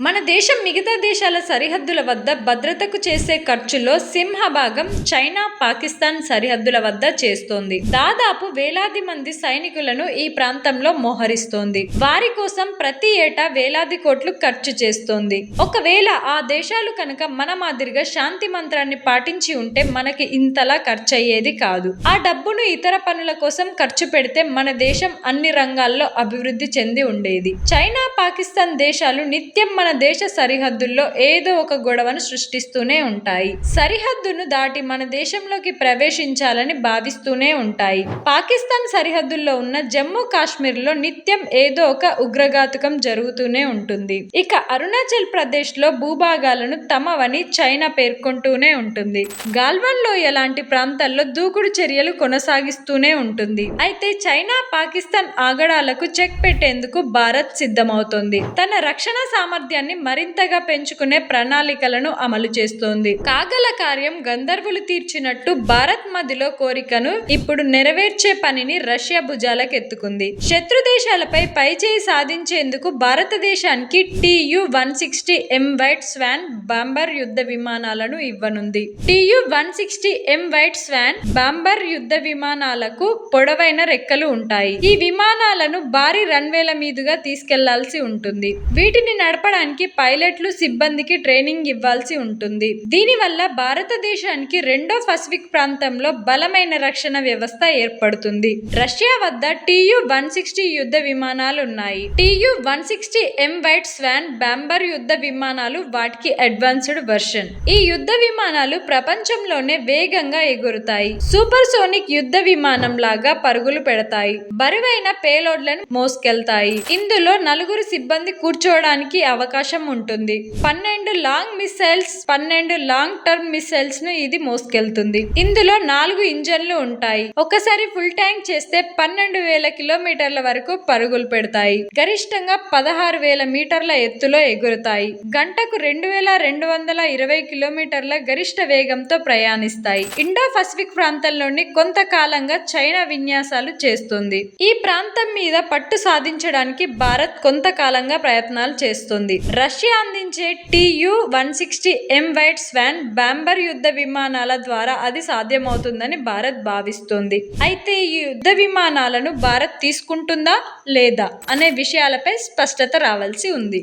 మన దేశం మిగతా దేశాల సరిహద్దుల వద్ద భద్రతకు చేసే ఖర్చులో సింహభాగం చైనా పాకిస్తాన్ సరిహద్దుల వద్ద చేస్తోంది. దాదాపు వేలాది మంది సైనికులను ఈ ప్రాంతంలో మోహరిస్తోంది. వారి కోసం ప్రతి ఏటా వేలాది కోట్లు ఖర్చు చేస్తోంది. ఒకవేళ ఆ దేశాలు కనుక మన మాదిరిగా శాంతి మంత్రాన్ని పాటించి ఉంటే మనకి ఇంతలా ఖర్చు అయ్యేది కాదు. ఆ డబ్బును ఇతర పనుల కోసం ఖర్చు పెడితే మన దేశం అన్ని రంగాల్లో అభివృద్ధి చెంది ఉండేది. చైనా పాకిస్తాన్ దేశాలు నిత్యం మన మన దేశ సరిహద్దుల్లో ఏదో ఒక గొడవను సృష్టిస్తూనే ఉంటాయి. సరిహద్దును దాటి మన దేశంలోకి ప్రవేశించాలని భావిస్తూనే ఉంటాయి. పాకిస్తాన్ సరిహద్దుల్లో ఉన్న జమ్మూ కాశ్మీర్లో నిత్యం ఏదో ఒక ఉగ్రఘాతకం జరుగుతూనే ఉంటుంది. ఇక అరుణాచల్ ప్రదేశ్లో భూభాగాలను తమవని చైనా పేర్కొంటూనే ఉంటుంది. గాల్వన్ లోయ లాంటి ప్రాంతాల్లో దూకుడు చర్యలు కొనసాగిస్తూనే ఉంటుంది. అయితే చైనా పాకిస్తాన్ ఆగడాలకు చెక్ పెట్టేందుకు భారత్ సిద్ధమవుతోంది. తన రక్షణ సామర్థ్యం సామర్థ్యాన్ని మరింతగా పెంచుకునే ప్రణాళికలను అమలు చేస్తోంది. కాగల కార్యం గంధర్వులు తీర్చినట్టు భారత్ మదిలో కోరికను ఇప్పుడు నెరవేర్చే పనిని రష్యా భుజాలకెత్తుకుంది శత్రు దేశాలపై పైచేయి సాధించేందుకు భారతదేశానికి TU one sixty M white swan bomber యుద్ధ విమానాలను ఇవ్వనుంది. TU one sixty M white swan bomber యుద్ధ విమానాలకు పొడవైన రెక్కలు ఉంటాయి. ఈ విమానాలను భారీ రన్వేల మీదుగా తీసుకెళ్ళాల్సి ఉంటుంది. వీటిని నడపడానికి పైలట్లు సిబ్బందికి ట్రైనింగ్ ఇవ్వాల్సి ఉంటుంది. దీనివల్ల భారతదేశానికి రెండో పసిఫిక్ ప్రాంతంలో బలమైన రక్షణ వ్యవస్థ ఏర్పడుతుంది. రష్యా వద్ద టీయు వన్ సిక్స్టీ యుద్ధ విమానాలు ఉన్నాయి. TU one sixty M white swan bomber యుద్ధ విమానాలు వాటికి అడ్వాన్స్డ్ వర్షన్. ఈ యుద్ధ విమానాలు ప్రపంచంలోనే వేగంగా ఎగురుతాయి. సూపర్ సోనిక్ యుద్ధ విమానం లాగా పరుగులు పెడతాయి. బరువైన పేలోడ్లను మోసుకెళ్తాయి. ఇందులో నలుగురు సిబ్బంది కూర్చోవడానికి అవకాశం ఉంటుంది. పన్నెండు లాంగ్ మిసైల్స్ పన్నెండు లాంగ్ టర్మ్ మిసైల్స్ను ఇది మోసుకెళ్తుంది. ఇందులో నాలుగు ఇంజన్లు ఉంటాయి. ఒకసారి ఫుల్ ట్యాంక్ చేస్తే పన్నెండు వేల కిలోమీటర్ల వరకు పరుగులు పెడతాయి. గరిష్టంగా పదహారు వేల మీటర్ల ఎత్తులో ఎగురుతాయి. గంటకు రెండు వేల రెండు వందల ఇరవై కిలోమీటర్ల గరిష్ట వేగంతో ప్రయాణిస్తాయి. ఇండో పసిఫిక్ ప్రాంతంలోని కొంతకాలంగా చైనా విన్యాసాలు చేస్తుంది. ఈ ప్రాంతం మీద పట్టు సాధించడానికి భారత్ కొంతకాలంగా ప్రయత్నాలు చేస్తుంది. రష్యా అందించే TU one sixty M white swan bomber యుద్ధ విమానాల ద్వారా అది సాధ్యమవుతుందని భారత్ భావిస్తోంది. అయితే ఈ యుద్ధ విమానాలను భారత్ తీసుకుంటుందా లేదా అనే విషయాలపై స్పష్టత రావాల్సి ఉంది.